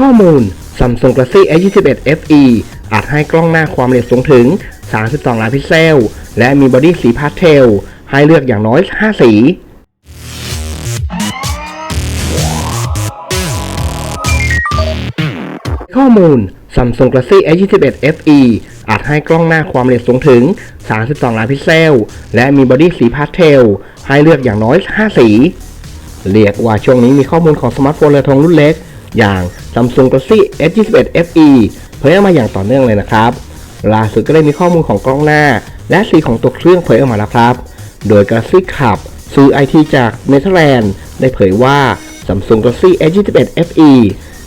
ข้อมูล Samsung Galaxy S21 FE อาจให้กล้องหน้าความละเอียดสูงถึง 32 ล้านพิกเซล และมีบอดี้สีพาสเทล ให้เลือกอย่างน้อย 5 สี ข้อมูล Samsung Galaxy S21 FE อาจให้กล้องหน้าความละเอียดสูงถึง 32 ล้านพิกเซล และมีบอดี้สีพาสเทล ให้เลือกอย่างน้อย 5 สี เรียกว่าช่วงนี้มีข้อมูลของสมาร์ทโฟนเรือธงรุ่นเล็ก อย่าง Samsung Galaxy S21 FE เผยออกมาอย่างต่อเนื่องเลยนะครับล่าสุดก็ได้มีข้อมูลของกล้องหน้า และสีของตัวเครื่องเผยออกมาแล้วครับ โดย Galaxy Club ซื้อไอทีจากเนเธอร์แลนด์ได้เผยว่า Samsung Galaxy S21 FE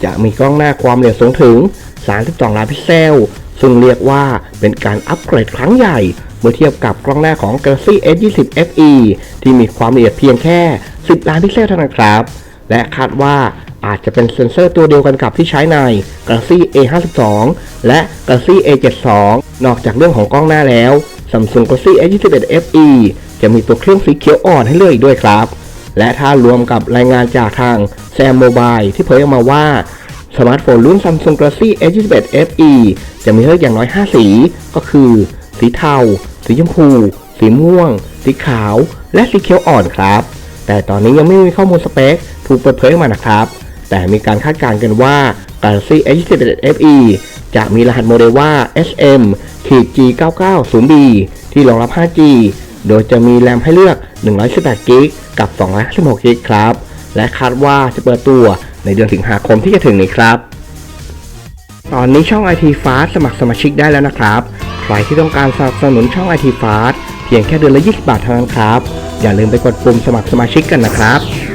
จะมีกล้องหน้าความละเอียดสูงถึง 32 ล้านพิกเซล ซึ่งเรียกว่าเป็นการอัปเกรดครั้งใหญ่ เมื่อเทียบกับกล้องหน้าของ Galaxy S20 FE ที่มีความละเอียดเพียงแค่ 10 ล้านพิกเซลเท่านั้นครับ และคาดว่า อาจจะเป็นเซ็นเซอร์ตัวเดียวกันกับที่ใช้ใน Galaxy A52 และ Galaxy A72 นอกจากเรื่องของกล้องหน้าแล้ว Samsung Galaxy S21 FE จะมีตัวเครื่องสีเขียวอ่อนให้เลือกอีกด้วยครับ และถ้ารวมกับรายงานจากทาง Sam Mobile ที่เผยออกมาว่าสมาร์ทโฟนรุ่น Samsung Galaxy S21 FE จะมีให้เลือกอย่างน้อย 5 สี ก็คือ สีเทา สีชมพู สีม่วง สีขาว และสีเขียวอ่อนครับ แต่ตอนนี้ยังไม่มีข้อมูลสเปค ถูกเปิดเผยออกมานะครับ แต่มีการคาดการณ์กันว่า Galaxy S21 FE จะมีรหัสโมเดลว่า SM G990B ที่รองรับ 5G โดยจะมีแรมให้เลือก 118 g b กับ 256 g b ครับ และคาดว่าจะเปิดตัวในเดือนสิงหาคมที่จะถึงนี้ครับ ตอนนี้ช่อง IT Fast สมัครสมาชิกได้แล้วนะครับ ใครที่ต้องการสนับสนุนช่อง IT Fast เพียงแค่เดือนละ 20 บาทเท่านั้นครับ อย่าลืมไปกดปุ่มสมัครสมาชิกกันนะครับ